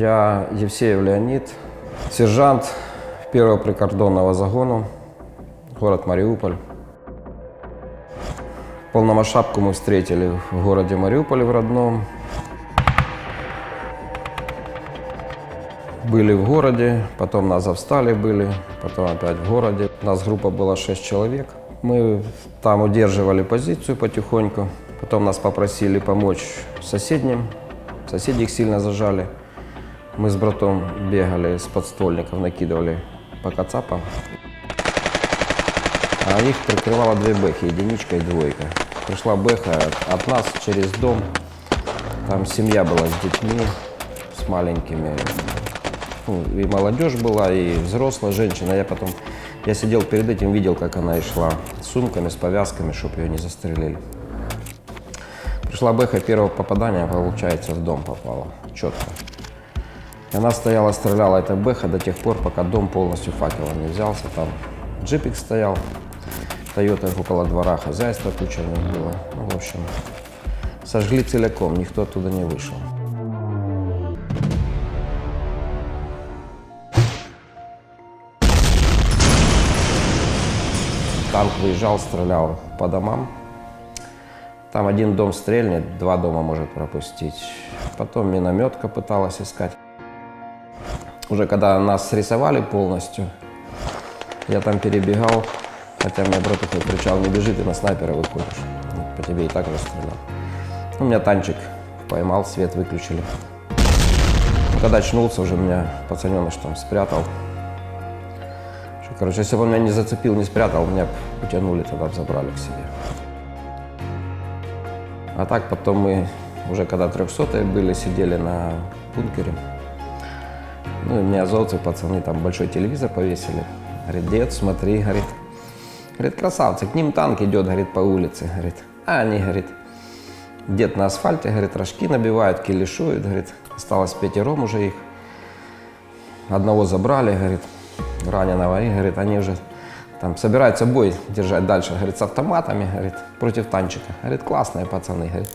Я Евсеев Леонид, сержант первого прикордонного загону, город Мариуполь. Полномасштабку мы встретили в городе Мариуполе в родном. Были в городе, потом на Завстале были, потом опять в городе. У нас группа была 6 человек. Мы там удерживали позицию потихоньку. Потом нас попросили помочь соседним. Соседи их сильно зажали. Мы с братом бегали с подствольников, накидывали по кацапам. А их прикрывало две бэхи, единичка и двойка. Пришла бэха от нас через дом. Там семья была с детьми, с маленькими. Ну, и молодежь была, и взрослая женщина. Я потом, я сидел перед этим, видел, как она и шла с сумками, с повязками, чтобы ее не застрелили. Пришла бэха первого попадания, получается, в дом попала. Четко. И она стояла, стреляла, эта бэха до тех пор, пока дом полностью факелом не взялся. Там джипик стоял, Тойота около двора, хозяйство куча у них было. Ну, в общем, сожгли целиком, никто оттуда не вышел. Танк выезжал, стрелял по домам. Там один дом стрельнет, два дома может пропустить. Потом минометка пыталась искать. Уже когда нас срисовали полностью, я там перебегал, хотя мне такой кричал, не бежи, ты на снайпера выходишь. Ну, По тебе и так расстрелял. У меня танчик поймал, свет выключили. Ну, Когда очнулся, уже меня пацаненыш там спрятал. Короче, если бы он меня не зацепил, не спрятал, меня б утянули, тогда забрали к себе. А так потом мы, уже когда 300 были, сидели на бункере. Ну, и мне азовцы, пацаны, там большой телевизор повесили. Говорит, дед, смотри, говорит. Говорит, красавцы, к ним танк идет, говорит, по улице. Говорит, а они, говорит, дед на асфальте, говорит, рожки набивают, килишуют, говорит. Осталось пятером уже их. Одного забрали, говорит, раненого, и, говорит, они уже там собираются бой держать дальше, говорит, с автоматами, говорит, против танчика. Говорит, классные пацаны, говорит.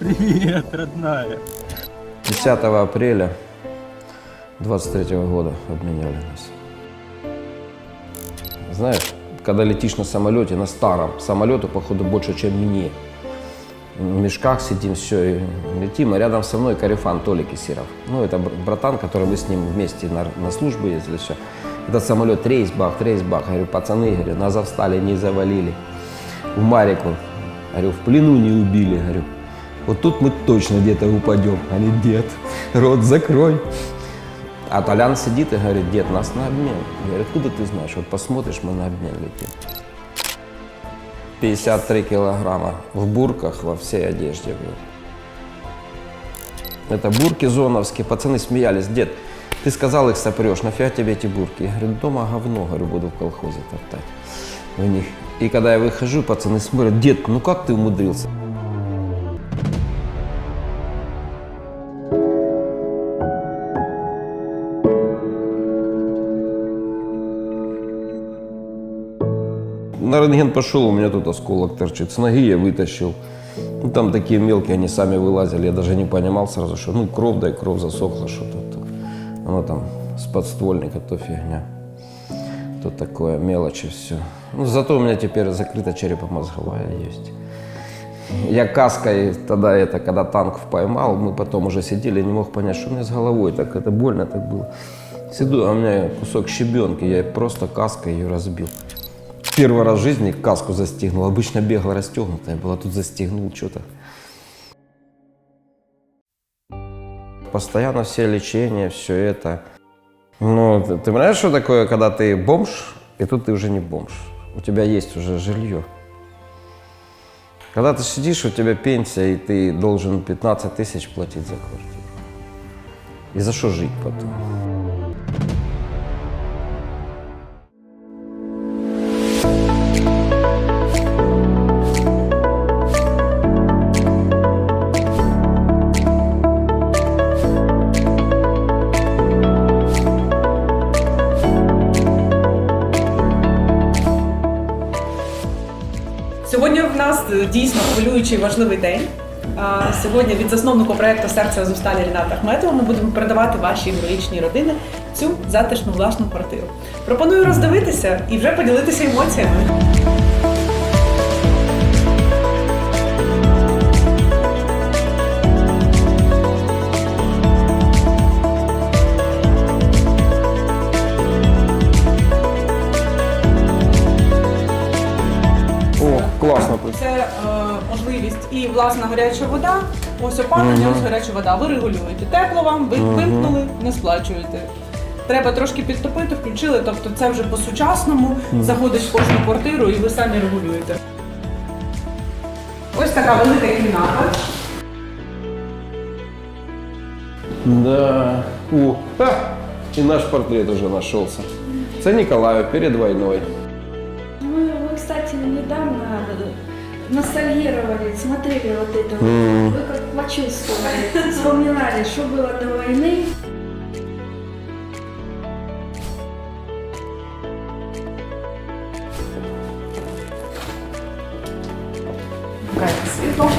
Привет, родная. 10 апреля 23 года обменяли нас. Знаешь, когда летишь на самолете, на старом, самолету, походу, больше, чем мне. В мешках сидим, все, и летим, а рядом со мной Карифан Толик Исиров. Ну, это бр- братан, который мы с ним вместе на, на службу ездили, все. Этот самолет рейсбах, рейсбах. Говорю, пацаны, говорю, нас завстали, не завалили. В Марику, говорю, в плену не убили, говорю. Вот тут мы точно где-то упадем. Они, дед, рот закрой. А Толян сидит и говорит, дед, нас на обмен. Я говорю, откуда ты знаешь? Вот посмотришь, мы на обмен летим. 53 килограмма в бурках во всей одежде. блин. Это бурки зоновские. Пацаны смеялись. Дед, ты сказал их сопрешь, нафига тебе эти бурки? Я говорю, дома говно, говорю, буду в колхозе топтать в них. И когда я выхожу, пацаны смотрят, дед, ну как ты умудрился? На рентген пошел, у меня тут осколок торчит. С ноги я вытащил. Ну, там такие мелкие, они сами вылазили. Я даже не понимал сразу, что ну кровь, да и кровь засохла что-то. то. Оно там с подствольника, то фигня. То такое, мелочи все. Ну, зато у меня теперь закрыта черепно-мозговая есть. Я каской тогда это, когда танк поймал, мы потом уже сидели, не мог понять, что у меня с головой, так это больно так было. Сиду, а у меня кусок щебенки, я просто каской ее разбил. Первый раз в жизни каску застегнул. Обычно бегал расстегнутая была, тут застегнул что-то. Постоянно все лечение, все это. Ну, ты, ты понимаешь, что такое, когда ты бомж, и тут ты уже не бомж. У тебя есть уже жилье. Когда ты сидишь, у тебя пенсия, и ты должен 15 тысяч платить за квартиру. И за что жить потом? Дійсно хвилюючий важливий день. Сьогодні від засновника проекту Серце Азовсталі Ріната Ахметова ми будемо передавати вашій героїчній родині цю затишну власну квартиру. Пропоную роздивитися і вже поділитися емоціями. О. Це е, можливість і власна гаряча вода. Ось опалення, ось гаряча вода. Ви регулюєте. Тепло вам, ви вимкнули, не сплачуєте. Треба трошки підтопити, включили. Тобто це вже по-сучасному заходить в кожну квартиру і ви самі регулюєте. Ось така велика кімната. Да. О, ха! И наш портрет уже нашелся. Это Николаю перед войной. Кстати, недавно ностальгировали, смотрели вот это. М. Вы как почувствовали, вспоминали, что было до войны. Світло.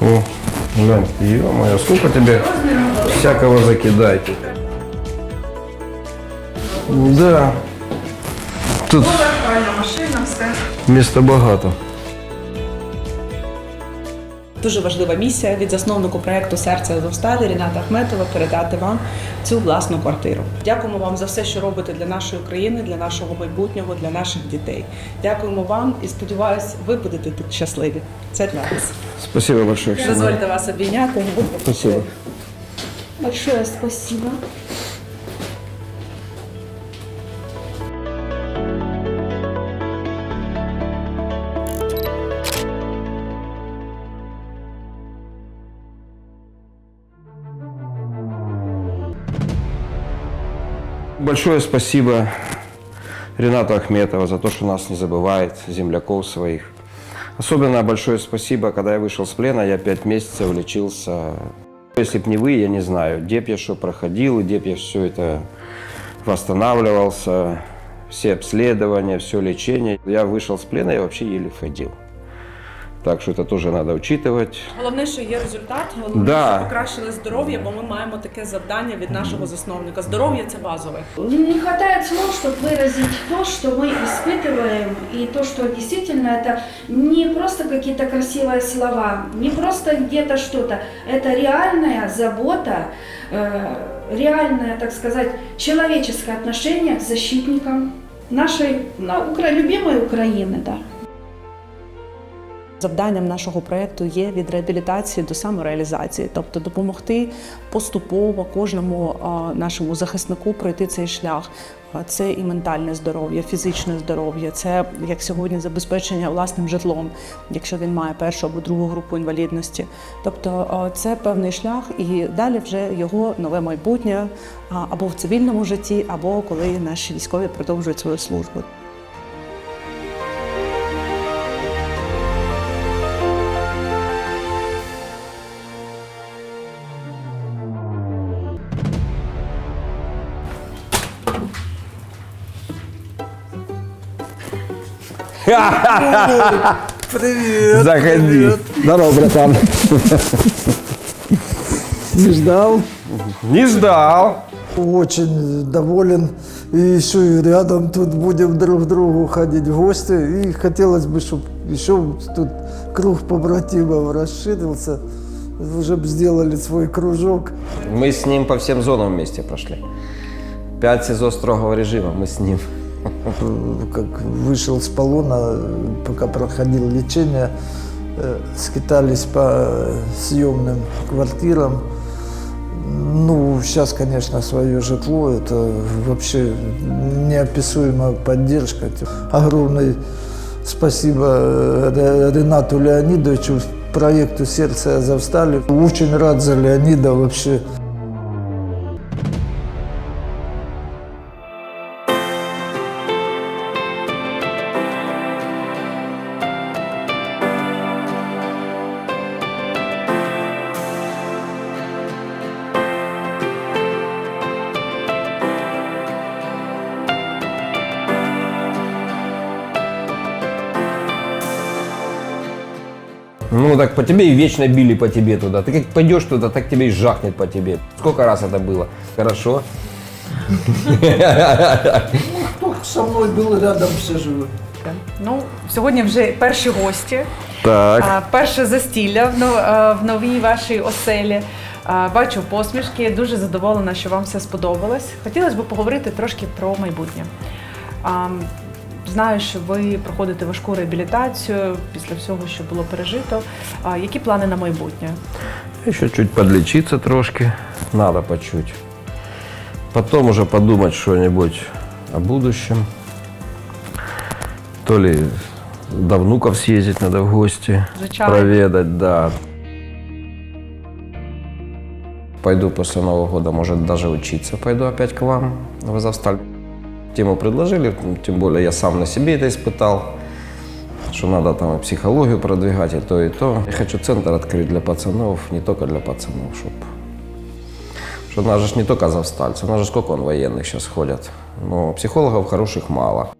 О, глянь, ё-моё, сколько тебе всякого закидайте. Да. Тут машина, все. места богато. Дуже важлива місія від засновнику проекту Серце Азовсталі Ріната Ахметова передати вам цю власну квартиру. Дякуємо вам за все, що робите для нашої країни, для нашого майбутнього, для наших дітей. Дякуємо вам і сподіваюся, ви будете тут щасливі. Це для вас. Спасибо большое, Ксения. Дозвольте вас обійняти. Спасибо. Большое спасибо. Большое спасибо Ренату Ахметова за то, что нас не забывает, земляков своих. Особенно большое спасибо, когда я вышел с плена, я пять месяцев лечился. Если б не вы, я не знаю, где б я что проходил, где б я все это восстанавливался, все обследования, все лечение. Я вышел с плена, я вообще еле ходил. Так что это тоже надо учитывать. Головне, що є результат, головне, Да. що покращили здоров'я, бо ми маємо таке завдання від нашого засновника. Здоров'я це базове. Не хватает слов, чтобы выразить то, что мы испытываем, и то, что действительно это не просто какие-то красивые слова, не просто где-то что-то. Это реальная забота, э, реальное, так сказать, человеческое отношение к защитникам нашей на, укра- любимой Украины, да. Завданням нашого проекту є від реабілітації до самореалізації, тобто допомогти поступово кожному нашому захиснику пройти цей шлях. Це і ментальне здоров'я, фізичне здоров'я, це як сьогодні забезпечення власним житлом, якщо він має першу або другу групу інвалідності. Тобто це певний шлях, і далі вже його нове майбутнє або в цивільному житті, або коли наші військові продовжують свою службу. Привет. Заходи. Здорово, братан. Не ждал. Не ждал. Очень доволен. И еще и рядом тут будем друг к другу ходить в гости. И хотелось бы, чтобы еще тут круг побратимов расширился. Уже бы сделали свой кружок. Мы с ним по всем зонам вместе прошли. Пять СИЗО строгого режима мы с ним. Как вышел с полона, пока проходил лечение, э, скитались по съемным квартирам. Ну, сейчас, конечно, свое житло – это вообще неописуемая поддержка. Огромное спасибо Ре- Ренату Леонидовичу, проекту «Сердце Азовстали». Очень рад за Леонида вообще. Ну, так по тебе и вечно били по тебе туда. Ты как пойдешь туда, так тебе и жахнет по тебе. Сколько раз это было? Хорошо. Кто со мной был рядом все живы. Ну, сьогодні вже перші гості, Так. а, перше застілля в, но- а, в новій вашій оселі. А, Бачу посмішки, дуже задоволена, що вам все сподобалось. Хотілося б поговорити трошки про майбутнє. А, Знаю, що ви проходите важку реабілітацію після всього, що було пережито. А, Які плани на майбутнє? Еще чуть подлечиться трошки. Надо по чуть. Потом уже подумать что-нибудь о будущем. То ли до внуков съездить надо в гости. Звичайно. Проведать, да. Пойду после Нового года, может, даже учиться пойду опять к вам в Азовсталь. Тему предложили, тем более я сам на себе это испытал, что надо там и психологию продвигать, и то, и то. Я хочу центр открыть для пацанов, не только для пацанов, чтобы что у нас же не только Азовстальцы, у нас же сколько он военных сейчас ходят. Но психологов хороших мало.